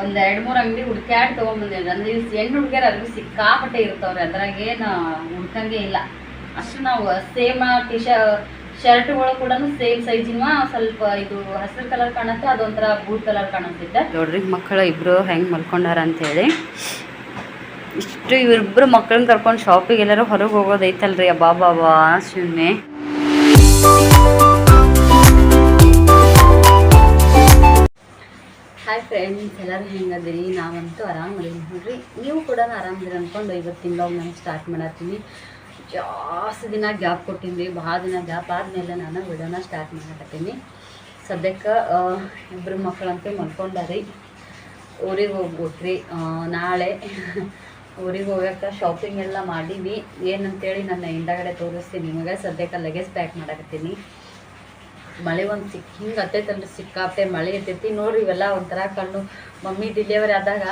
ಒಂದ್ ಎರಡ್ ಮೂರ್ ಅಂಗಡಿ ಹುಡ್ಕ್ಯಾಡ್ ತಗೊಂಡ್ಬಂದಿದ್ದೆ ಅಂದ್ರೆ ಹೆಣ್ಣು ಹುಡ್ಗ್ಯಾರ ಅರ್ಬಿ ಸಿಕ್ಕಾಪಟ್ಟೆ ಇರ್ತಾವ್ರಿ. ಅದ್ರಾಗೇನು ಹುಡ್ಕಂಗೆ ಇಲ್ಲ. ಅಷ್ಟು ನಾವು ಸೇಮ್ ಟಿ ಶರ್ಟ್ಗಳು ಕೂಡ ಸೇಮ್ ಸೈಜಿನ ಸ್ವಲ್ಪ ಇದು ಹಸಿರು ಕಲರ್ ಕಾಣುತ್ತೆ, ಅದೊಂಥರ ಬ್ಲೂ ಕಲರ್ ಕಾಣಿಸುತ್ತೆ ನೋಡ್ರಿ, ಮಕ್ಕಳು ಇಬ್ರು ಹೆಂಗ್ ಮಲ್ಕೊಂಡಾರ ಅಂತ ಹೇಳಿ ಇಷ್ಟು ಇವ್ರಿಬ್ರು ಮಕ್ಕಳನ್ನ ಕರ್ಕೊಂಡು ಶಾಪಿಗೆ ಎಲ್ಲರೂ ಹೊರಗೆ ಹೋಗೋದೈತಲ್ರಿ ಅಬ್ಬಾ ಬಾಬಾ ಸುಮ್ಮನೆ ಹಾಯ್ ಫ್ರೆಂಡ್ಸ್ ಎಲ್ಲರೂ ಹೆಂಗದಿರಿ? ನಾವಂತೂ ಆರಾಮದೀನಿ ನೋಡ್ರಿ. ನೀವು ಕೂಡ ಆರಾಮದಿರಿ ಅಂದ್ಕೊಂಡು ಇವತ್ತಿನ ಬ್ಲಾಗ್ ನಾನು ಸ್ಟಾರ್ಟ್ ಮಾಡತ್ತೀನಿ. ಜಾಸ್ತಿ ದಿನ ಗ್ಯಾಪ್ ಕೊಟ್ಟಿನಿ ಭಾಳ ದಿನ ಗ್ಯಾಪ್ ಆದಮೇಲೆ ನಾನು ವಿಡಿಯೋನ ಸ್ಟಾರ್ಟ್ ಮಾಡಕತ್ತೀನಿ. ಸದ್ಯಕ್ಕೆ ಇಬ್ಬರು ಮಕ್ಕಳಂತೂ ಮಲ್ಕೊಂಡಾರಿ. ಊರಿಗೆ ಹೋಗ್ಬಿಟ್ರಿ. ನಾಳೆ ಊರಿಗೆ ಹೋಗಕ್ಕೆ ಶಾಪಿಂಗ್ ಎಲ್ಲ ಮಾಡೀವಿ ಏನಂತೇಳಿ ನನ್ನ ಹಿಂದಗಡೆ ತೋರಿಸ್ತೀನಿ ನಿಮಗೆ. ಸದ್ಯಕ್ಕೆ ಲಗೇಜ್ ಪ್ಯಾಕ್ ಮಾಡಕತ್ತೀನಿ. ಮಳೆ ಒಂದು ಸಿಕ್ ಹಿಂಗೆ ಹತ್ತೈತಲ್ರಿ ಸಿಕ್ಕಾಪಟ್ಟೆ ಮಳೆ ಇರ್ತೈತಿ. ನೋಡ್ರಿ ಇವೆಲ್ಲ ಒಂಥರ ಕಣ್ಣು. ಮಮ್ಮಿ ಡಿಲಿವರಿ ಆದಾಗ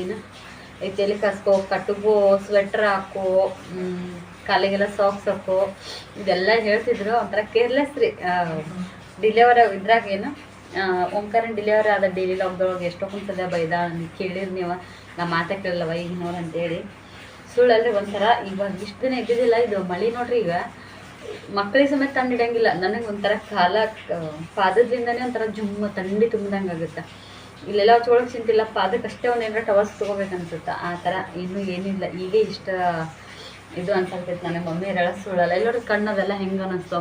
ಏನು? ಈ ತಲೆ ಕಸ್ಕೋ ಕಟ್ಟುಗೋ ಸ್ವೆಟ್ರ್ ಹಾಕೋ ಕಾಲಿಗೆಲ್ಲ ಸಾಕ್ಸ್ ಹಾಕೋ, ಇದೆಲ್ಲ ಹೇಳ್ತಿದ್ರು. ಒಂಥರ ಕೇರ್ಲೆಸ್ ರೀ. ಡಿಲಿವರಿ ಇದ್ರಾಗ ಏನು? ಓಂಕಾರನ್ ಡಿಲಿವರಿ ಆದ ಡೈಲಿ ಲಾಕ್ದೊಳಗೆ ಎಷ್ಟೊಂದು ಸಲ ಬೈದ ಕೇಳಿರಿ ನೀವು. ನಾ ಮಾತಾ ಕೇಳಲ್ಲವ ಈಗ ನೋಡಂತೇಳಿ ಅಂತೇಳಿ. ಸುಳ್ಳಲ್ರಿ ಒಂಥರ. ಇವಾಗ ಇಷ್ಟು ದಿನ ಇದ್ದಿದ್ದಿಲ್ಲ ಇದು ಮಳೆ ನೋಡ್ರಿ ಈಗ. ಮಕ್ಕಳಿಗೆ ಸಮೇತ ತಂದು ಇಡಂಗಿಲ್ಲ ನನಗೆ ಒಂಥರ ಕಾಲ ಪಾದದಿಂದನೇ ಒಂಥರ ಜುಮ್ಮ ತಂಡಿ ತುಂಬಿದಂಗೆ ಆಗುತ್ತೆ. ಇಲ್ಲೆಲ್ಲ ಹಚ್ಕೊಳಕ್ ಚಿಂತಿಲ್ಲ. ಪಾದಕ್ಕೆ ಅಷ್ಟೇ ಒಂದು ಏನಾರ ಟವರ್ಸ್ ತೊಗೋಬೇಕನ್ಸುತ್ತೆ. ಆ ಥರ ಇನ್ನೂ ಏನಿಲ್ಲ. ಈಗೇ ಇಷ್ಟ, ಇದು ಅನ್ಸಲ್ತೈತೆ ನನಗೆ ಮಮ್ಮಿ ಎಳ ಸುಳ್ಳಲ್ಲ. ಎಲ್ಲರೂ ಕಣ್ಣದೆಲ್ಲ ಹೆಂಗೆ ಅನ್ನಿಸ್ತು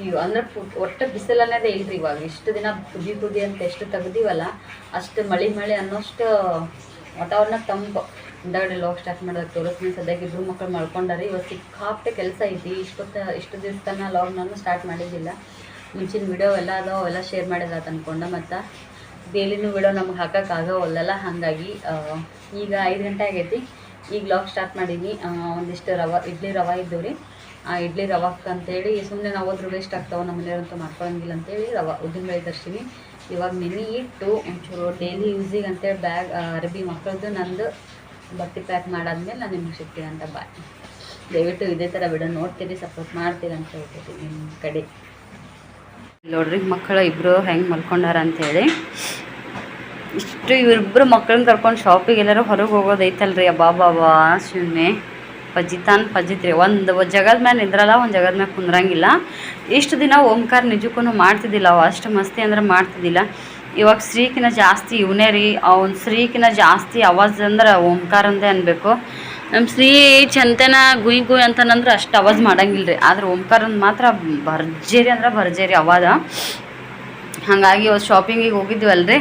ಅಯ್ಯೋ, ಅಂದ್ರೆ ಒಟ್ಟು ಬಿಸಿಲು ಅನ್ನೋದೇ ಇಲ್ರಿ ಇವಾಗ. ಇಷ್ಟು ದಿನ ಕುದಿ ಕುದಿ ಅಂತ ಎಷ್ಟು ತೆಗ್ದೀವಲ್ಲ, ಅಷ್ಟು ಮಳೆ ಮಳೆ ಅನ್ನೋಷ್ಟು ವಾತಾವರಣ ತಂಪು. ಹಿಂದಗಡೆ ಲಾಗ್ ಸ್ಟಾರ್ಟ್ ಮಾಡೋದಕ್ಕೆ ತೋರಿಸ್ತೀನಿ. ಸದ್ಯಕ್ಕೆ ಇಬ್ಬರು ಮಕ್ಕಳು ಮಲ್ಕೊಂಡಾರೆ. ಇವತ್ತು ಸಿಕ್ಕಾಪಟ್ಟೆ ಕೆಲಸ ಐತಿ. ಇಷ್ಟೊತ್ತ, ಇಷ್ಟು ದಿವಸ ತನಕ ಲಾಗ್ ನಾನು ಸ್ಟಾರ್ಟ್ ಮಾಡಿದ್ದಿಲ್ಲ. ಮುಂಚಿನ ವಿಡಿಯೋ ಎಲ್ಲ ಅದಾವ, ಅವೆಲ್ಲ ಶೇರ್ ಮಾಡಿಲ್ಲ ಅನ್ಕೊಂಡೆ. ಮತ್ತು ಡೈಲಿನೂ ವಿಡಿಯೋ ನಮ್ಗೆ ಹಾಕೋಕ್ಕಾಗೋವಲ್ಲ ಹಾಗಾಗಿ ಈಗ ಐದು ಗಂಟೆ ಆಗೈತಿ. ಈಗ ಲಾಗ್ ಸ್ಟಾರ್ಟ್ ಮಾಡೀನಿ. ಒಂದಿಷ್ಟು ರವ, ಇಡ್ಲಿ ರವೆ ಇದ್ದವು ರೀ. ಆ, ಇಡ್ಲಿ ರವಕ್ಕೆ ಅಂತೇಳಿ ಸುಮ್ಮನೆ ನಾವು ಹೋದ್ರೆ ವೇಸ್ಟ್ ಆಗ್ತಾವೆ, ನಮ್ಮ ಮನೆಯವ್ರಂತೂ ಮಾಡ್ಕೊಳಂಗಿಲ್ಲ ಅಂತೇಳಿ ರವೆ ಉದ್ದಿನಬೇಳೆ ತರ್ತೀನಿ ಇವಾಗ ನೆನೆ ಇಟ್ಟು ಒಂಚೂರು ಡೈಲಿ ಯೂಸಿಗೆ ಅಂತೇಳಿ ಬ್ಯಾಗ್ ಅರಬಿ ಮಕ್ಕಳದ್ದು ನಂದು ಬಟ್ಟೆ ಪ್ಯಾಕ್ ಮಾಡಾದ್ಮೇಲೆ ನಾನು ನಿಮ್ಗೆ ಸಿಗ್ತೀನಿ ಅಂತ ಬಾಯ್ ದಯವಿಟ್ಟು ಇದೇ ಥರ ವಿಡಿಯೋ ನೋಡ್ತೀರಿ ಸಪೋರ್ಟ್ ಮಾಡ್ತೀರಿ ಅಂತ ಹೇಳ್ತೀನಿ ನಿಮ್ಮ ಕಡೆ. ನೋಡ್ರಿ, ಮಕ್ಕಳು ಇಬ್ಬರು ಹೆಂಗೆ ಮಲ್ಕೊಂಡಾರ ಅಂತೇಳಿ ಇಷ್ಟು ಇವರಿಬ್ಬರು ಮಕ್ಕಳನ್ನ ಕರ್ಕೊಂಡು ಶಾಪಿಗೆ ಎಲ್ಲರೂ ಹೊರಗೆ ಹೋಗೋದೈತಲ್ರಿ, ಅಬ್ಬಾ ಬಾಬಾ ಸುಮ್ಮನೆ ಪಜಿತಾನ್ ಪಜಿತ್ರಿ, ಒಂದು ಜಗದ ಮೇಲೆ ನಿಂದ್ರಲ್ಲ, ಒಂದು ಜಗದ ಮೇಲೆ ಕುಂದ್ರಂಗಿಲ್ಲ. ಇಷ್ಟು ದಿನ ಓಂಕಾರ ನಿಜಕ್ಕೂ ಮಾಡ್ತಿದ್ದಿಲ್ಲ, ಅಷ್ಟು ಮಸ್ತಿ ಅಂದ್ರೆ ಮಾಡ್ತಿದ್ದಿಲ್ಲ. ಇವಾಗ ಶ್ರೀಕಿನ ಜಾಸ್ತಿ ಇವನೇ ರೀ. ಅವ್ನು ಶ್ರೀಕಿನ ಜಾಸ್ತಿ ಅವಾಜ್ ಅಂದ್ರೆ ಓಂಕಾರಂದೇ ಅನ್ಬೇಕು. ನಮ್ಮ ಶ್ರೀ ಚಂತನ ಗುಯ್ ಗುಯ್ ಅಂತನಂದ್ರೆ ಅಷ್ಟು ಅವಾಜ್ ಮಾಡಂಗಿಲ್ಲ ರೀ. ಆದ್ರೆ ಓಂಕಾರಂದ್ ಮಾತ್ರ ಭರ್ಜರಿ ಅಂದ್ರೆ ಭರ್ಜರಿ ಅವಾಜ. ಹಾಗಾಗಿ ಇವತ್ತು ಶಾಪಿಂಗಿಗೆ ಹೋಗಿದ್ವಲ್ರಿ.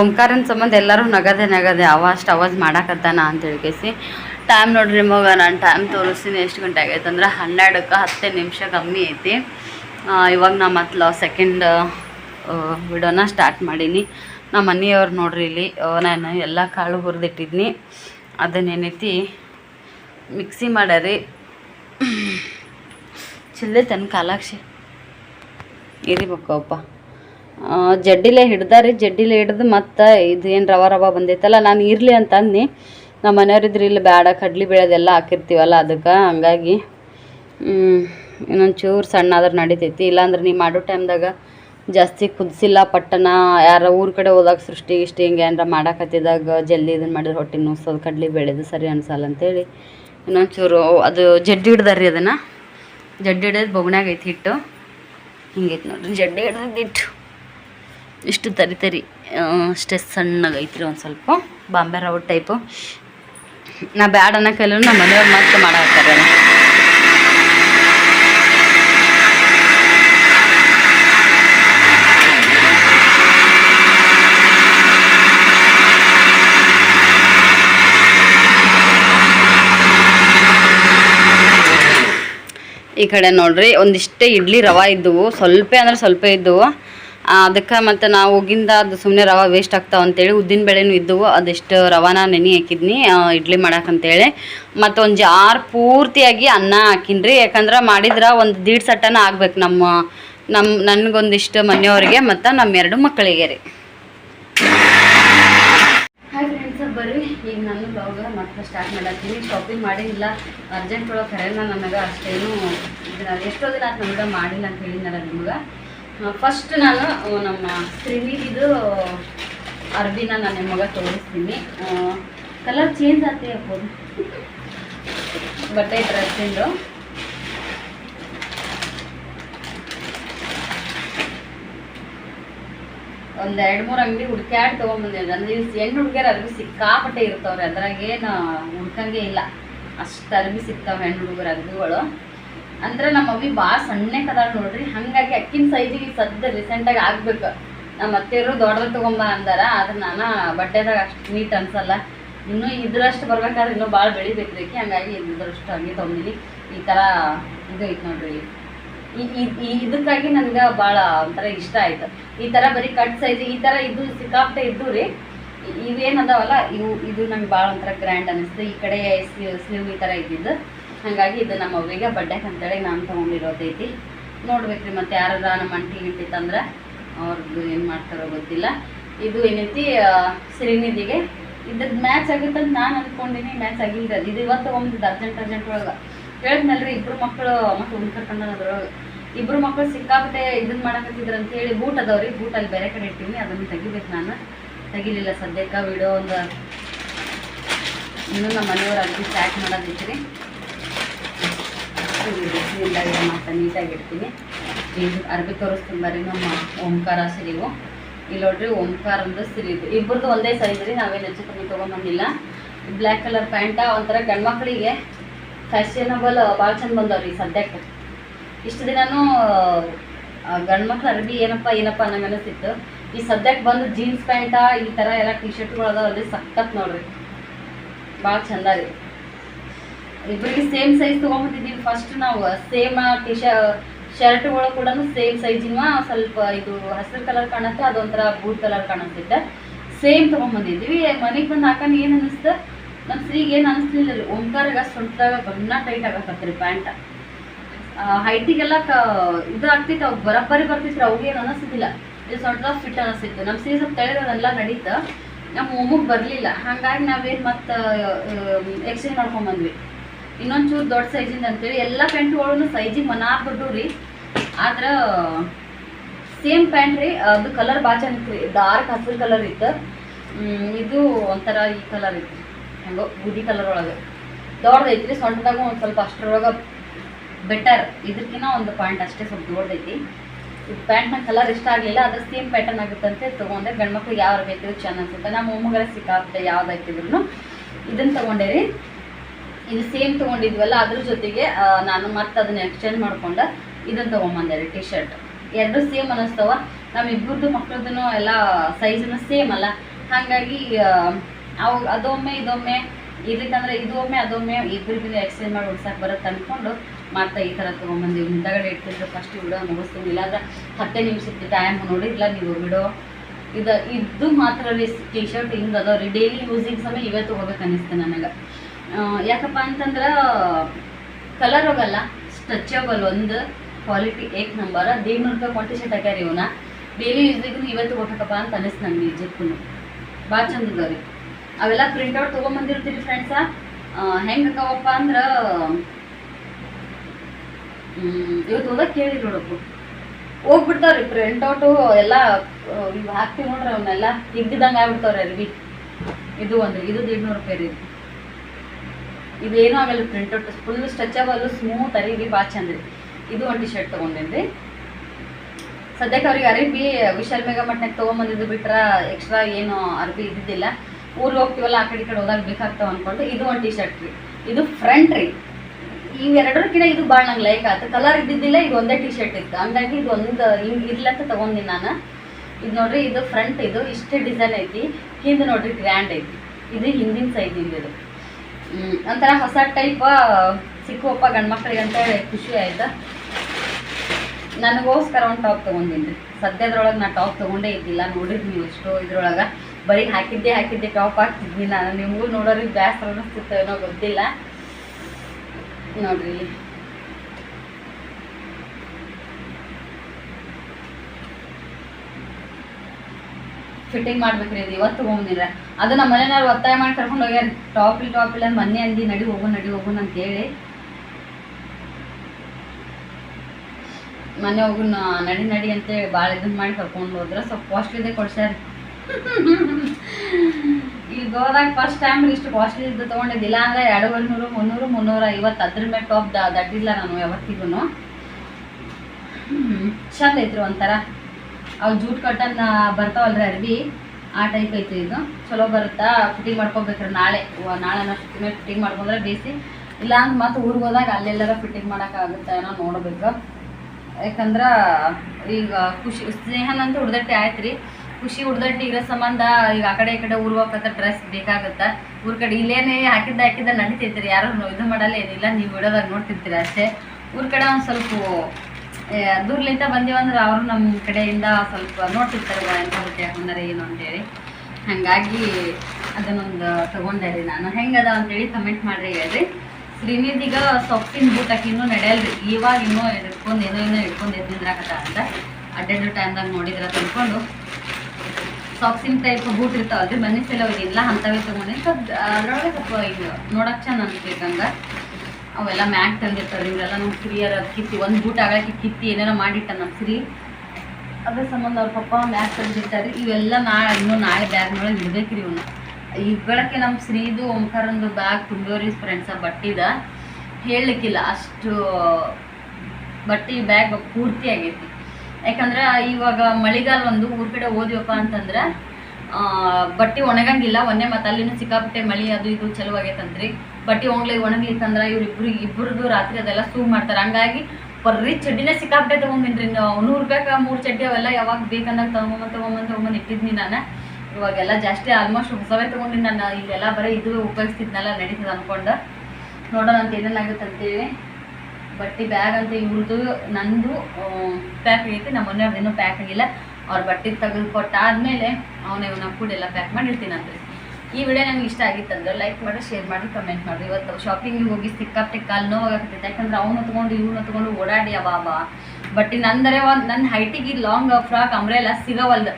ಓಂಕಾರನ ಸಂಬಂಧ ಎಲ್ಲರೂ ನಗದೆ ನಗದೆ ಅವ ಅಷ್ಟು ಅವಾಜ್ ಮಾಡಕತ್ತಾನ ಅಂತ ಹೇಳ್ಕೇಸಿ ಟೈಮ್ ನೋಡ್ರಿ ಮಗ, ನಾನು ಟೈಮ್ ತೋರಿಸ್ತೀನಿ. ಎಷ್ಟು ಗಂಟೆ ಆಗೈತೆ ಅಂದ್ರೆ ಹನ್ನೆರಡಕ್ಕೆ ಹತ್ತೇ ನಿಮಿಷ ಕಮ್ಮಿ ಐತಿ. ಇವಾಗ ನಾ ಮತ್ತೆ ಸೆಕೆಂಡ್ ವಿಡಿಯೋನ ಸ್ಟಾರ್ಟ್ ಮಾಡೀನಿ. ನಮ್ಮ ಮನೆಯವ್ರು ನೋಡ್ರಿ ಇಲ್ಲಿ ನಾನು ಎಲ್ಲ ಕಾಳು ಹುರಿದಿಟ್ಟಿದ್ನಿ. ಅದನ್ನೇನೈತಿ ಮಿಕ್ಸಿ ಮಾಡ್ಯಾರಿ ಚಿಲ್ಲೆ ತನ್ನ ಕಾಲಾಕ್ಷಿ. ಇರಿಬೇಕಪ್ಪ ಜಡ್ಡಿಲೆ ಹಿಡ್ದಾರಿ, ಜಡ್ಡಿಲೆ ಹಿಡ್ದು ಮತ್ತು ಇದು ಏನು ರವ ರವ ಬಂದೈತಲ್ಲ, ನಾನು ಇರಲಿ ಅಂತ ಅಂದ್ನಿ. ನಮ್ಮ ಮನೆಯವ್ರಿದ್ರೆ ಇಲ್ಲಿ ಬೇಡ ಕಡ್ಲಿ ಬೆಳೆದೆಲ್ಲ ಹಾಕಿರ್ತೀವಲ್ಲ ಅದಕ್ಕೆ, ಹಂಗಾಗಿ ಇನ್ನೊಂದು ಚೂರು ಸಣ್ಣ ಆದ್ರೆ ನಡಿತೈತಿ. ಇಲ್ಲಾಂದ್ರೆ ನೀವು ಮಾಡೋ ಟೈಮ್ದಾಗ ಜಾಸ್ತಿ ಕುದಿಸಿಲ್ಲ, ಪಟ್ಟಣ, ಯಾರ ಊರ ಕಡೆ ಹೋದಾಗ ಸೃಷ್ಟಿ ಇಷ್ಟಿ ಹಿಂಗೆ ಏನಾರ ಮಾಡಾಕತ್ತಿದಾಗ ಜಲ್ದಿ ಇದನ್ನು ಮಾಡಿದ್ರೆ ಹೊಟ್ಟೆ ನೋಸೋದು ಕಡ್ಲಿ ಬೆಳೆದು ಸರಿ ಅನ್ಸಲ್ಲ ಅಂತೇಳಿ. ಇನ್ನೊಂಚೂರು ಅದು ಜಡ್ಡಿ ಹಿಡ್ದಾರ್ರಿ ಅದನ್ನು. ಜಡ್ಡಿ ಹಿಡಿದು ಬೊಗಣ್ಯಾಗ ಐತಿ ಹಿಟ್ಟು. ಹಿಂಗೈತಿ ನೋಡ್ರಿ, ಜಡ್ಡಿ ಹಿಡ್ದಿದ್ದು ಹಿಟ್ಟು. ಇಷ್ಟು ತರಿ ತರಿ ಸ್ಟ್ರೆಸ್ ಅಷ್ಟೇ ಸಣ್ಣಗೆ ಐತ್ರಿ ಒಂದು ಸ್ವಲ್ಪ, ಬಾಂಬೆ ರೌಟ್ ಟೈಪು. ನಾ ಬ್ಯಾಡ ಅನ್ನೋ ಕೈಲೂ ನಮ್ಮ ಮನೆಯವ್ರು ಮತ್ತೆ ಮಾಡಾಕ್ತಾರೆ ಈ ಕಡೆ ನೋಡ್ರಿ, ಒಂದಿಷ್ಟೇ ಇಡ್ಲಿ ರವೆ ಇದ್ದವು. ಸ್ವಲ್ಪ ಅಂದ್ರೆ ಸ್ವಲ್ಪ ಇದ್ದವು. ಅದಕ್ಕೆ ಮತ್ತು ನಾವು ಹೋಗಿಂದ ಅದು ಸುಮ್ಮನೆ ರವೆ ವೇಸ್ಟ್ ಆಗ್ತಾವ ಅಂತೇಳಿ ಉದ್ದಿನ ಬೇಳೆನೂ ಇದ್ದವು. ಅದೆಷ್ಟು ರವಾನ ನೆನೆ ಹಾಕಿದ್ನಿ ಇಡ್ಲಿ ಹೇಳಿ ಮತ್ತು ಒಂದು ಜಾರ್ ಪೂರ್ತಿಯಾಗಿ ಅನ್ನ ಹಾಕಿನ್ರಿ. ಯಾಕಂದ್ರೆ ಮಾಡಿದ್ರೆ ಒಂದು ದೀಡ್ ಸಟ್ಟನ ಆಗ್ಬೇಕು ನಮ್ಮ ನಮ್ಮ ನನಗೊಂದಿಷ್ಟು ಮನೆಯವ್ರಿಗೆ ಮತ್ತು ನಮ್ಮ ಎರಡು ಮಕ್ಕಳಿಗೆ ರೀ. ಹಾಯ್ ಫ್ರೆಂಡ್ಸ್ ಬರ್ರಿ. ಈಗ ನಾನು ಬ್ಲಾಗ ಮತ್ತೆ ಸ್ಟಾರ್ಟ್ ಮಾಡತ್ತೀನಿ. ಶಾಪಿಂಗ್ ಮಾಡಿಲ್ಲ. ಅರ್ಜೆಂಟ್ ಒಳಗೆ ಕರೆನ ನನಗೆ. ಅಷ್ಟೇನು ಎಷ್ಟೋ ದಿನ ಆಯ್ತು ನನಗೆ ಮಾಡಿಲ್ಲ ಅಂತ ಹೇಳಿದ್ನಲ್ಲ ನಿಮ್ಗೆ. ಫಸ್ಟ್ ನಾನು ನಮ್ಮ ಇದು ಅರ್ಬಿನ ನಾನು ನಿಮಗೆ ತೋರಿಸ್ತೀನಿ. ಕಲರ್ ಚೇಂಜ್ ಆಗ್ಬೋದು ಬಟ್ಟೆ ಡ್ರೆಸ್ಸಿಂದು ಒಂದ್ ಎರಡ್ ಮೂರ್ ಅಂಗಡಿ ಹುಡ್ಕ್ಯಾಡ್ ತಗೊಂಡ್ಬಂದಿದ್ದೆ ಅಂದ್ರೆ ಇವ್ರು ಹೆಣ್ಣು ಹುಡುಗರು ಅರ್ಬಿ ಸಿಕ್ಕಾಪಟ್ಟೆ ಇರ್ತಾವ್ರಿ. ಅದ್ರಾಗೇನು ಹುಡ್ಕಂಗೆ ಇಲ್ಲ. ಅಷ್ಟು ಅರ್ಬಿ ಸಿಗ್ತಾವ ಹೆಣ್ಣು ಹುಡುಗರ ಅರ್ಬಿಗಳು. ಅಂದ್ರೆ ನಮ್ಮ ಮಮ್ಮಿ ಭಾಳ ಸಣ್ಣ ಅದಾಳ ನೋಡ್ರಿ. ಹಂಗಾಗಿ ಅಕ್ಕಿನ ಸೈಜಿಗೆ ಸದ್ಯ ರೀಸೆಂಟಾಗಿ ಆಗ್ಬೇಕು. ನಮ್ಮ ಅತ್ತೆಯವರು ದೊಡ್ಡದ ತಗೊಂಬ ಅಂದಾರ. ಆದ್ರೆ ನಾನು ಬಟ್ಟೆದಾಗ ಅಷ್ಟು ನೀಟ್ ಅನ್ಸಲ್ಲ. ಇನ್ನೂ ಇದ್ರಷ್ಟು ಬರ್ಬೇಕಾದ್ರೆ ಇನ್ನೂ ಭಾಳ ಬೆಳಿಬೇಕ್ರಿ ಆಕಿ ಹಂಗಾಗಿ ಇದ್ರಷ್ಟು ಹಂಗೆ ತೊಗೊಂಡಿನಿ. ಈ ಥರ ಇದು ಐತೆ ನೋಡ್ರಿ. ಈ ಇದಕ್ಕಾಗಿ ನನಗೆ ಭಾಳ ಒಂಥರ ಇಷ್ಟ ಆಯ್ತು. ಈ ಥರ ಬರೀ ಕಟ್ ಸೈಜ್ ಈ ಥರ ಇದು ಸಿಕ್ಕಾಪಟ್ಟೆ ಇದ್ದು ರೀ ಇವೇನದಾವಲ್ಲ ಇವು ಇದು ನಂಗೆ ಭಾಳ ಒಂಥರ ಗ್ರ್ಯಾಂಡ್ ಅನಿಸ್ತು. ಈ ಕಡೆ ಸ್ಲೀವ್ ಈ ಥರ ಇದ್ದಿದ್ದು. ಹಾಗಾಗಿ ಇದು ನಮ್ಮ ಅವ್ವಿಗೆ ಬಡ್ಡೆಗೆ ಅಂತೇಳಿ ನಾನು ತೊಗೊಂಡಿರೋದೈತಿ. ನೋಡ್ಬೇಕ್ರಿ ಮತ್ತೆ ಯಾರು ನಮ್ಮ ಅಂಟಿ ಇಟ್ಟಿತ್ತಂದ್ರೆ ತಂದ್ರೆ ಅವ್ರದ್ದು ಏನು ಮಾಡ್ತಾರೋ ಗೊತ್ತಿಲ್ಲ. ಇದು ಏನೈತಿ ಶ್ರೀನಿಧಿಗೆ. ಇದ್ರದ್ದು ಮ್ಯಾಚ್ ಆಗುತ್ತೆ ಅಂತ ನಾನು ಅನ್ಕೊಂಡಿನಿ ಮ್ಯಾಚ್ ಆಗಿಲ್ಲ ಇದು ಇವತ್ತು ಒಂದು ಅರ್ಜೆಂಟ್ ಅರ್ಜೆಂಟ್ ಒಳಗೆ. ಹೇಳಿದ್ನಲ್ರಿ, ಇಬ್ರು ಮಕ್ಕಳು ಮತ್ತೆ ಹುಡುಗ ಕರ್ಕೊಂಡ್ರು ಇಬ್ರು ಮಕ್ಕಳು ಸಿಕ್ಕಾಪಟ್ಟೆ ಇದನ್ನ ಮಾಡಕತ್ತಿದ್ರು ಅಂತ ಹೇಳಿ ಬೂಟ್ ಅದಾವ್ರಿ, ಬೂಟ್ ಅಲ್ಲಿ ಬೇರೆ ಕಡೆ ಇಟ್ಟಿನಿ, ಅದನ್ನ ತೆಗಿಬೇಕು ನಾನು. ತೆಗಿಲಿಲ್ಲ ಸದ್ಯಕ್ಕೆ ವಿಡಿಯೋ ಒಂದು. ಇನ್ನೂ ನಮ್ಮ ಮನೆಯವ್ರು ಅಗ್ದಿ ಸ್ಟಾರ್ಟ್ ಮಾಡೋದೈತ್ರಿ ಇಲ್ಲ ಮತ್ತೆ ನೀಟಾಗಿ ಇಡ್ತೀನಿ. ಅರ್ಬಿ ತೋರಿಸ್ತೀನಿ ಬರ್ರಿ ನಮ್ಮ ಓಂಕಾರ ಸಿರಿವು. ಇಲ್ಲಿ ನೋಡ್ರಿ ಓಂಕಾರ ಅಂದ್ರೆ ಸಿರಿದು ಇಬ್ಬರದು ಒಂದೇ ಸೈಜ್ ರೀ, ನಾವೇನು ಹೆಚ್ಚು ಕಮ್ಮಿ ತೊಗೊಂಬಂದಿಲ್ಲ ಬ್ಲ್ಯಾಕ್ ಕಲರ್ ಪ್ಯಾಂಟ ಒಂಥರ ಗಂಡ್ಮಕ್ಳಿಗೆ ಫ್ಯಾಷನಬಲ್ ಭಾಳ ಚಂದ ಬಂದವ್ರಿ ಸದ್ಯಕ್ಕೆ. ಇಷ್ಟು ದಿನವೂ ಗಂಡು ಮಕ್ಳು ಅರ್ಬಿ ಏನಪ್ಪ ಏನಪ್ಪ ಅನ್ನೋ ಅನಿಸ್ತಿತ್ತು ಈ ಸದ್ಯಕ್ಕೆ ಬಂದು ಜೀನ್ಸ್ ಪ್ಯಾಂಟ, ಈ ಥರ ಎಲ್ಲ ಟಿ ಶರ್ಟ್ಗಳು ಅಲ್ಲಿ ಸಖತ್ ನೋಡ್ರಿ. ಭಾಳ ಚಂದ ರೀ. ಇಬ್ಬರಿಗೆ ಸೇಮ್ ಸೈಜ್ ತೊಗೊಂಬಂದಿದ್ದೀವಿ ಫಸ್ಟ್ ನಾವು. ಸೇಮ್ ಟಿ ಶರ್ಟ್ಗಳು ಕೂಡ ಸೇಮ್ ಸೈಜಿನ ಸ್ವಲ್ಪ ಇದು ಹಸಿರು ಕಲರ್ ಕಾಣುತ್ತೆ, ಅದೊಂಥರ ಬ್ಲೂ ಕಲರ್ ಕಾಣಿಸ್ತೈತೆ ಸೇಮ್ ತೊಗೊಂಬಂದಿದ್ದೀವಿ ಮನೆಗೆ ಬಂದು ಹಾಕೊಂಡು ಏನು ಅನ್ನಿಸ್ತು? ನಮ್ಮ ಸ್ತ್ರೀಗೆ ಏನು ಅನಿಸ್ಲಿಲ್ಲ ಓಂಕಾರಾಗ ಸೊಂಟದಾಗ ಗನ್ನ ಟೈಟ್ ಆಗಕತ್ರಿ ಪ್ಯಾಂಟ್ ಹೈಟಿಗೆಲ್ಲ ಕ, ಇದು ಆಗ್ತಿತ್ತು ಅವು ಬರಬ್ಬರಿ ಬರ್ತಿತ್ತು ಅವ್ಗೆ ಏನು ಅನಿಸ್ತಿದ್ದಿಲ್ಲ. ಇದು ಸೊಂಟದಾಗ ಫಿಟ್ ಅನಿಸ್ತಿತ್ತು. ನಮ್ಮ ಸ್ತ್ರೀ ಸ್ವಲ್ಪ ತೆಳೆದದೆಲ್ಲ ನಡೀತು. ನಮ್ಮ ಒಮ್ಮಗೆ ಬರಲಿಲ್ಲ. ಹಾಗಾಗಿ ನಾವೇನು ಮತ್ತೆ ಎಕ್ಸ್ಚೇಂಜ್ ಮಾಡ್ಕೊಂಬಂದ್ವಿ ಇನ್ನೊಂದು ಚೂರು ದೊಡ್ಡ ಸೈಜಿಂದ ಅಂತೇಳಿ ಎಲ್ಲ ಪ್ಯಾಂಟ್ಗಳೂ ಸೈಜಿಗೆ ಮನಾರ್ ದೊಡ್ಡ ರೀ. ಆದ್ರೆ ಸೇಮ್ ಪ್ಯಾಂಟ್ ರೀ, ಅದು ಕಲರ್ ಭಾಳ ಚಂದ ಡಾರ್ಕ್ ಹಸಿರು ಕಲರ್ ಇತ್ತು. ಇದು ಒಂಥರ ಈ ಕಲರ್ ಇತ್ತು. ಹೆಂಗೋ, ಬೂದಿ ಕಲರ್ ಒಳಗೆ ದೊಡ್ಡದೈತ್ರಿ ಸೊಂಟದಾಗ ಒಂದು ಸ್ವಲ್ಪ ಅಷ್ಟರೊಳಗೆ ಬೆಟರ್ ಇದಕ್ಕಿಂತ ಒಂದು ಪಾಯಿಂಟ್ ಅಷ್ಟೇ ಸ್ವಲ್ಪ ದೊಡ್ಡದೈತಿ ಇದು ಪ್ಯಾಂಟ್ನ ಕಲರ್ ಇಷ್ಟ ಆಗಲಿಲ್ಲ, ಅದ್ರ ಸೇಮ್ ಪ್ಯಾಟರ್ನ್ ಆಗುತ್ತಂತೆ ತೊಗೊಂಡೆ. ಗಂಡ್ಮಕ್ಳಿಗೆ ಯಾವ ಬೇಕಿದ್ರು ಚೆನ್ನಾಗಿ ಅನ್ಸುತ್ತೆ. ನಮ್ಮ ಮೊಮ್ಮಗಳ ಸಿಕ್ಕಾಗುತ್ತೆ ಯಾವ್ದಾಯ್ತಿದ್ರು ಇದನ್ನ ತೊಗೊಂಡೆ ರೀ. ಇದು ಸೇಮ್ ತೊಗೊಂಡಿದ್ವಲ್ಲ, ಅದ್ರ ಜೊತೆಗೆ ನಾನು ಮತ್ತೆ ಅದನ್ನ ಎಕ್ಸ್ಚೇಂಜ್ ಮಾಡ್ಕೊಂಡು ಇದನ್ನ ತೊಗೊಂಬಂದೆ ರೀ ಟಿ ಶರ್ಟ್ ಎರಡು ಸೇಮ್ ಅನ್ನಿಸ್ತವ ನಮ್ಮ ಇಬ್ಬರದ್ದು ಮಕ್ಳದ್ದು ಎಲ್ಲ ಸೈಜನ್ನು ಸೇಮ್ ಅಲ್ಲ. ಹಾಗಾಗಿ ಅವು ಅದೊಮ್ಮೆ ಇದೊಮ್ಮೆ ಇರ್ಲಿಕ್ಕಂದ್ರೆ ಇದು ಒಮ್ಮೆ ಅದೊಮ್ಮೆ ಇಬ್ಬರಿಗೂ ಎಕ್ಸ್ಚೇಂಜ್ ಮಾಡಿ ಉಡ್ಸಕ್ಕೆ ಬರೋದು ಅಂದ್ಕೊಂಡು ಮಾಡ್ತಾ ಈ ಥರ ತೊಗೊಂಬಂದಿವಿ. ಹಿಂದಗಡೆ ಇಟ್ಟಿದ್ರೆ ಫಸ್ಟ್ ವಿಡಿಯೋ ಮುಗಿಸ್ತೀನಿ. ಇಲ್ಲಾಂದ್ರೆ ಹತ್ತೇ ನಿಮಿಷಕ್ಕೆ ಟೈಮ್ ನೋಡಿಲ್ಲ ನೀವು ವಿಡಿಯೋ ಇದು ಇದು ಮಾತ್ರ ರೀ ಟಿ ಶರ್ಟ್ ಹಿಂಗೆ ಅದಾವ ರೀ. ಡೈಲಿ ಯೂಸಿಂಗ್ ಸಮಯ ಇವೇ ತೊಗೋಬೇಕು ಅನ್ನಿಸ್ತು ನನಗೆ. ಯಾಕಪ್ಪ ಅಂತಂದ್ರೆ ಕಲರ್ ಹೋಗಲ್ಲ ಸ್ಟ್ರೆಚಬಲ್ ಒಂದು ಕ್ವಾಲಿಟಿ ಏಕ್ ನಂಬರ್ ದೇಡ್ನೂರು ರೂಪಾಯಿ ಕ್ವಾಂಟಿ ಶರ್ಟ್ ಹಾಕ್ಯಾರ ಇವನ್ನ ಡೈಲಿ ಯೂಸಿಗೂ ಇವೇ ತೊಗೋಬೇಕಪ್ಪ ಅಂತ ಅನಿಸ್ತು ನಂಗೆ ನಿಜಕ್ಕೂ ಭಾಳ ಚಂದ ರೀ ಅವೆಲ್ಲ ಪ್ರಿಂಟ್ಔಟ್ ತೊಗೊಂಬಂದಿರ್ತೀರಿ ಫ್ರೆಂಡ್ಸ ಹೆಂಗೆ ಅಕ್ಕವಪ್ಪ ಅಂದ್ರ ಇವತ್ತು ಓದಕ್ಕೆ ಕೇಳಿ ನೋಡಪ್ಪು. ಹೋಗ್ಬಿಡ್ತಾವ್ರಿ ಪ್ರಿಂಟೌಟು ಎಲ್ಲ ಇವ್ ಹಾಕ್ತಿವಿ ನೋಡ್ರಿ ಅವನ್ನೆಲ್ಲ ಇದ್ದಿದ್ದಂಗೆ ಆಗ್ಬಿಡ್ತಾವ್ರಿ ಅರ್ವಿ. ಇದು ಒಂದು ಇದು ದೇಡ್ನೂರು ರೂಪಾಯಿ ರೀ ಇದೇನು ಆಗಲ್ಲ ಪ್ರಿಂಟೌಟ್ ಫುಲ್ ಸ್ಟ್ರೆಚಬಲ್ ಸ್ಮೂತ್ ಅರಿವಿ ಭಾಳ ಚಂದ ರೀ. ಇದು ಒಂದು ಟಿ ಶರ್ಟ್ ತೊಗೊಂಡೇನಿ ರೀ. ಸದ್ಯಕ್ಕೆ ಅವ್ರಿಗೆ ಅರಿವಿ, ವಿಶಾಲ್ ಮೇಘ ಮಟ್ನಾಗ ತೊಗೊಂಬಂದಿದ್ದು ಬಿಟ್ರೆ ಎಕ್ಸ್ಟ್ರಾ ಏನು ಅರ್ಬಿ ಇದ್ದಿದ್ದಿಲ್ಲ. ಊರಿಗೆ ಹೋಗ್ತೀವಲ್ಲ, ಆ ಕಡೆ ಕಡೆ ಹೋದಾಗ ಬೇಕಾಗ್ತಾವ ಅನ್ಕೊಂಡು ಇದು ಒಂದು ಟಿ ಶರ್ಟ್ ರೀ, ಇದು ಫ್ರಂಟ್ ರೀ. ಇವೆರಡರಕ್ಕಿಂತ ಇದು ಭಾಳ ನಂಗೆ ಲೈಕ್ ಆಯ್ತು ಕಲರ್ ಇದ್ದಿದ್ದಿಲ್ಲ, ಇದು ಒಂದೇ ಟಿ ಶರ್ಟ್ ಇತ್ತು. ಹಂಗಾಗಿ ಇದು ಒಂದು ಹಿಂಗೆ ಅಂತ ತೊಗೊಂಡಿನಿ ನಾನು. ಇದು ನೋಡ್ರಿ, ಇದು ಫ್ರಂಟ್ ಇದು ಇಷ್ಟೇ ಡಿಸೈನ್ ಐತಿ. ಹಿಂದೆ ನೋಡ್ರಿ ಗ್ರ್ಯಾಂಡ್ ಐತಿ. ಇದು ಹಿಂದಿನ ಸೈಜ್ ಇದು. ಒಂಥರ ಹೊಸ ಟೈಪ್ ಸಿಕ್ಕುವಪ್ಪ ಗಂಡ್ಮಕ್ಳಿಗೆ ಅಂತ ಖುಷಿ ಆಯ್ತು. ನನಗೋಸ್ಕರ ಒಂದು ಟಾಪ್ ತೊಗೊಂಡಿನಿ ರೀ. ಸದ್ಯದ್ರೊಳಗೆ ನಾ ಟಾಪ್ ತೊಗೊಂಡೇ ಇದ್ದಿಲ್ಲ ನೋಡಿರಿ ನೀವು ಎಷ್ಟೋ ಇದ್ರೊಳಗೆ. ಬರೀ ಹಾಕಿದ್ದೆ ಹಾಕಿದ್ದೆ ಟಾಪ್ ಹಾಕ್ತಿದ್ವಿ ನಾನು ನಿಮಗೂ ನೋಡೋರಿಗೆ ಬ್ಯಾಸ್ ಅನ್ನಿಸ್ತಿತ್ತು ಏನೋ ಗೊತ್ತಿಲ್ಲ. ನೋಡ್ರಿ ಫಿಟ್ಟಿಂಗ್ ಮಾಡ್ಬೇಕ್ರಿ ಅದು ಇವತ್ತು ತೊಗೊಂಬಂದಿರ ಅದು ನಮ್ಮ ಮನೆಯವ್ರು ಒತ್ತಾಯ ಮಾಡಿ ಕರ್ಕೊಂಡು ಹೋಗ್ಯಾರ. ಟಾಪ್ ಇಲ್ಲ ಟಾಪ್ ಇಲ್ಲ. ಮೊನ್ನೆ ಅಂದಿ, ನಡಿ ಹೋಗು, ನಡಿ ಹೋಗುನ್ ಅಂತ ಹೇಳಿ. ಮೊನ್ನೆ ಹೋಗು ನಡಿ ನಡಿ ಅಂತೇಳಿ ಭಾಳ ಇದನ್ನ ಮಾಡಿ ಕರ್ಕೊಂಡು ಹೋದ್ರೆ. ಸ್ವಲ್ಪ ಕಾಸ್ಟ್ಲಿದೆ ಕೊಡ್ಸ್ಯಾರ. ಈಗ ಹೋದಾಗ ಫಸ್ಟ್ ಟೈಮ್ ಇಷ್ಟು ಕಾಸ್ಟ್ಲಿ ಇದ್ದು ತೊಗೊಂಡಿದ್ದಿಲ್ಲ ಅಂದ್ರೆ ಎರಡುವರೆ ನೂರು, ಮುನ್ನೂರು, ಮುನ್ನೂರ ಐವತ್ತು ಅದ್ರ ಮೇಲೆ ಟಾಪ್ ದಡ್ಡಿಲ್ಲ ನಾನು ಯಾವತ್ತಿಗೂ ಚಂದ ಐತ್ರಿ ಒಂಥರ. ಅವು ಜೂಟ್ ಕಟ್ಟನ್ ಬರ್ತಾವಲ್ರಿ ಅರ್ಬಿ. ಆ ಟೈಪ್ ಐತ್ರಿ ಇದು. ಚಲೋ ಬರುತ್ತಾ? ಫಿಟ್ಟಿಂಗ್ ಮಾಡ್ಕೋಬೇಕ್ರಿ ನಾಳೆ. ನಾಳೆ ಅಷ್ಟು ಮೇಲೆ ಫಿಟ್ಟಿಂಗ್ ಮಾಡ್ಕೊಂಡ್ರೆ ಬೇಸಿ. ಇಲ್ಲ ಅಂತ ಮತ್ತೆ ಊರಿಗೆ ಹೋದಾಗ ಅಲ್ಲೆಲ್ಲರ ಫಿಟ್ಟಿಂಗ್ ಮಾಡೋಕ್ಕಾಗುತ್ತೆ ಏನೋ ನೋಡಬೇಕು. ಯಾಕಂದ್ರೆ ಈಗ ಖುಷಿ, ಸ್ನೇಹನಂತೂ ಹುಡ್ದಟ್ಟೆ ಆಯ್ತು ಖುಷಿ ಉಡ್ದಟ್ಟಿ ಇರೋ ಸಂಬಂಧ ಈಗ ಆ ಕಡೆ ಈ ಕಡೆ ಊರ್ ಹೋಗ್ತಾ ಡ್ರೆಸ್ ಬೇಕಾಗುತ್ತೆ? ಊರ್ ಕಡೆ ಇಲ್ಲೇನೇ ಹಾಕಿದ್ದ ಹಾಕಿದ್ದ ನಡೀತಿರ್ತೀರಿ ಯಾರು ಇದು ಮಾಡಲ್ಲ ಏನಿಲ್ಲ ನೀವು ವಿಡಿಯೋದಾಗ ನೋಡ್ತಿರ್ತೀರಿ ಅಷ್ಟೇ. ಊರ್ ಕಡೆ ಒಂದು ಸ್ವಲ್ಪ ದೂರ್ಲಿಂದ ಬಂದೀವಂದ್ರೆ ಅವರು ನಮ್ಮ ಕಡೆಯಿಂದ ಸ್ವಲ್ಪ ನೋಡ್ತಿರ್ತಾರೆ ಎಂತ ಬಟ್ಟೆ ಹಾಕೊಂಡಾರೆ ಏನು ಅಂತೇಳಿ. ಹಾಗಾಗಿ ಅದನ್ನೊಂದು ತಗೊಂಡೆ ರೀ ನಾನು. ಹೆಂಗದ ಅಂತೇಳಿ ಕಮೆಂಟ್ ಮಾಡ್ರಿ, ಹೇಳ್ರಿ. ಶ್ರೀನಿಧಿಗ ಸೊಪ್ಪಿನ ಬೂಟಕ್ಕೆ ಇನ್ನೂ ನಡೆಯಲ್ರಿ. ಇವಾಗ ಇನ್ನೂ ಇಟ್ಕೊಂಡು ಏನೋ ಏನೋ ಇಟ್ಕೊಂಡು ಎದ್ದಿದ್ರಾಗತ್ತ ಅಂತ. ಅಡ್ಡಾಡೋ ಟೈಮ್ದಾಗ ನೋಡಿದ್ರೆ ತಿಳ್ಕೊಂಡು. ಸಾಕ್ಸಿನ ಟೈಪ್ ಬೂಟ್ ಇರ್ತಾವಲ್ರಿ ಮನೆ ಸಲ ಇಲ್ಲ ಅಂಥವೇ ತೊಗೊಂಡೆ ಸ್ವಲ್ಪ ಅದ್ರೊಳಗೆ ಸ್ವಲ್ಪ ಇದು ನೋಡಕ್ಕೆ ಚೆಂದ ಅನ್ಸ್ಬೇಕಂಗ ಅವೆಲ್ಲ ಮ್ಯಾಕ್ ತಂದಿರ್ತಾರೆ, ಇವರೆಲ್ಲ ನಮ್ಮ ಫ್ರೀಯರ್ ಕಿತ್ತಿ, ಒಂದು ಬೂಟ್ ಆಗಕ್ಕೆ ಕಿತ್ತಿ ಏನೇನೋ ಮಾಡಿಟ್ಟ ನಮ್ಮ ಫ್ರೀ ಅದ್ರ ಸಂಬಂಧ ಅವ್ರ ಪಪ್ಪ ಮ್ಯಾಕ್ ತಂದಿರ್ತಾರೆ, ಇವೆಲ್ಲ ನಾಳೆ ಇನ್ನೂ ನಾಳೆ ಬ್ಯಾಗ್ನೊಳಗೆ ಇಡ್ಬೇಕ್ರಿ ಇವನ್ನ ಬೆಳಕ್ಕೆ ನಮ್ಮ ಶ್ರೀದು ಓಂಕಾರಂದು ಬ್ಯಾಗ್ ತುಂಬೋರಿ ಫ್ರೆಂಡ್ಸ ಬಟ್ಟಿದ ಹೇಳಲಿಕ್ಕಿಲ್ಲ, ಅಷ್ಟು ಬಟ್ಟೆ ಬ್ಯಾಗ್ ಪೂರ್ತಿ ಆಗೈತಿ. ಯಾಕಂದ್ರೆ ಇವಾಗ ಮಳೆಗಾಲ ಒಂದು ಊರ್ ಕಡೆ ಹೋದ್ವಪ್ಪ ಅಂತಂದ್ರೆ ಬಟ್ಟೆ ಒಣಗಂಗಿಲ್ಲ, ಒಂದೇ ಮತ್ತೆ ಅಲ್ಲಿನೂ ಸಿಕ್ಕಾಪಟ್ಟೆ ಮಳಿ, ಅದು ಇದು ಚಲೋ ಆಗೈತಂತ್ರಿ. ಬಟ್ಟೆ ಒಣಗ್ಲಿ ಇವ್ರು ಇವ್ರಿಬ್ರು ಇಬ್ಬರದು ರಾತ್ರಿ ಅದೆಲ್ಲ ಸೂ ಮಾಡ್ತಾರೆ. ಹಂಗಾಗಿ ಬರ್ರಿ ಚಡ್ಡಿನೇ ಸಿಕ್ಕಾಪಟ್ಟೆ ತೊಗೊಂಬಿನ್ರಿ ನೂರು ರೂಪಾಯಿಗೆ ಮೂರು ಚಡ್ಡಿ ಅವೆಲ್ಲ ಯಾವಾಗ ಬೇಕಂದಾಗ ತೊಗೊಂಬಂದು, ತಗೊಂಬಂದ್, ತೊಗೊಂಬಂದು ಇಟ್ಟಿದ್ನಿ ನಾನು. ಇವಾಗೆಲ್ಲ ಜಾಸ್ತಿ ಆಲ್ಮೋಸ್ಟ್ ಹೊಸವೇ ತೊಗೊಂಡಿನಿ ನಾನು. ಇಲ್ಲೆಲ್ಲ ಬರೀ ಇದು ಉಪಯೋಗಿಸ್ತಿದ್ನಲ್ಲ, ನಡೀತದೆ ಅನ್ಕೊಂಡ. ನೋಡೋಣ ಅಂತ ಏನೇನಾಗುತ್ತೆ ಅಂತೇಳಿ ಬಟ್ಟೆ ಬ್ಯಾಗ್ ಅಂತ ಇವ್ರದ್ದು ನಂದು ಪ್ಯಾಕ್ ಆಗೈತೆ. ನಮ್ಮ ಮನೆಯವ್ರದ್ದು ಇನ್ನೂ ಪ್ಯಾಕ್ ಆಗಿಲ್ಲ. ಅವ್ರ ಬಟ್ಟೆ ತೆಗೆದು ಕೊಟ್ಟಾದ್ಮೇಲೆ ಅವನ ಇವನ ಕೂಡ ಎಲ್ಲ ಪ್ಯಾಕ್ ಮಾಡಿ ಅಂತ. ಈ ವಿಡಿಯೋ ನನಗೆ ಇಷ್ಟ ಆಗಿತ್ತಂದ್ರೆ ಲೈಕ್ ಮಾಡಿ ಶೇರ್ ಮಾಡಿ ಕಮೆಂಟ್ ಮಾಡಿ. ಇವತ್ತು ಶಾಪಿಂಗಿಗೆ ಹೋಗಿ ಸಿಕ್ಕಾಪಟ್ಟೆ ಕಾಲು ನೋವಾಗತ್ತೈತೆ ಯಾಕಂದ್ರೆ ಅವನು ತೊಗೊಂಡು, ಇವನು ತೊಗೊಂಡು ಓಡಾಡಿ ಅವ ಬಟ್ ನಂದರೆ ಒಂದು ನನ್ನ ಹೈಟಿಗೆ ಲಾಂಗ್ ಫ್ರಾಕ್ ಅಂಬ್ರೆಲ್ಲ ಸಿಗವಲ್ದು.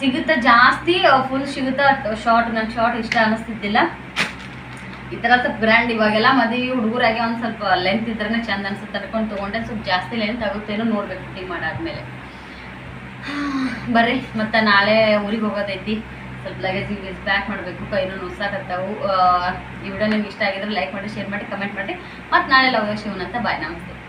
ಸಿಗುತ್ತಾ ಜಾಸ್ತಿ ಫುಲ್ ಸಿಗುತ್ತಾ ಶಾರ್ಟ್ ನಂಗೆ ಶಾರ್ಟ್ ಇಷ್ಟ ಅನ್ನಿಸ್ತಿದ್ದಿಲ್ಲ ಈ ಥರ ಸ್ವಲ್ಪ ಗ್ರ್ಯಾಂಡ್ ಇವಾಗೆಲ್ಲ ಮದುವೆ ಹುಡುಗರಾಗೆ ಒಂದು ಸ್ವಲ್ಪ ಲೆಂತ್ ಇದ್ರೇ ಚಂದ ಅನ್ಸುತ್ತೆ. ತಡ್ಕೊಂಡು ತೊಗೊಂಡೆ. ಸ್ವಲ್ಪ ಜಾಸ್ತಿ ಲೆಂತ್ ಆಗುತ್ತೇನೋ ನೋಡ್ಬೇಕು ಫಿಟ್ಟಿಂಗ್ ಮಾಡಾದ್ಮೇಲೆ. ಬರ್ರಿ, ಮತ್ತೆ ನಾಳೆ ಊರಿಗೆ ಹೋಗೋದೈತಿ. ಸ್ವಲ್ಪ ಲಗೇಜ್ ಗಿಗೇಜ್ ಪ್ಯಾಕ್ ಮಾಡಬೇಕು. ಕೈನೂ ನುಸಾಕತ್ತಾವು ಈ ವಿಡಿಯೋ ನಿಮ್ಗೆ ಇಷ್ಟ ಆಗಿದ್ರೆ ಲೈಕ್ ಮಾಡಿ ಶೇರ್ ಮಾಡಿ ಕಮೆಂಟ್ ಮಾಡಿ. ಮತ್ತೆ ನಾಳೆ ಲವ್ ಶಿವನ್ ಅಂತ ಬಾಯ್ ನಮಸ್ತೆ.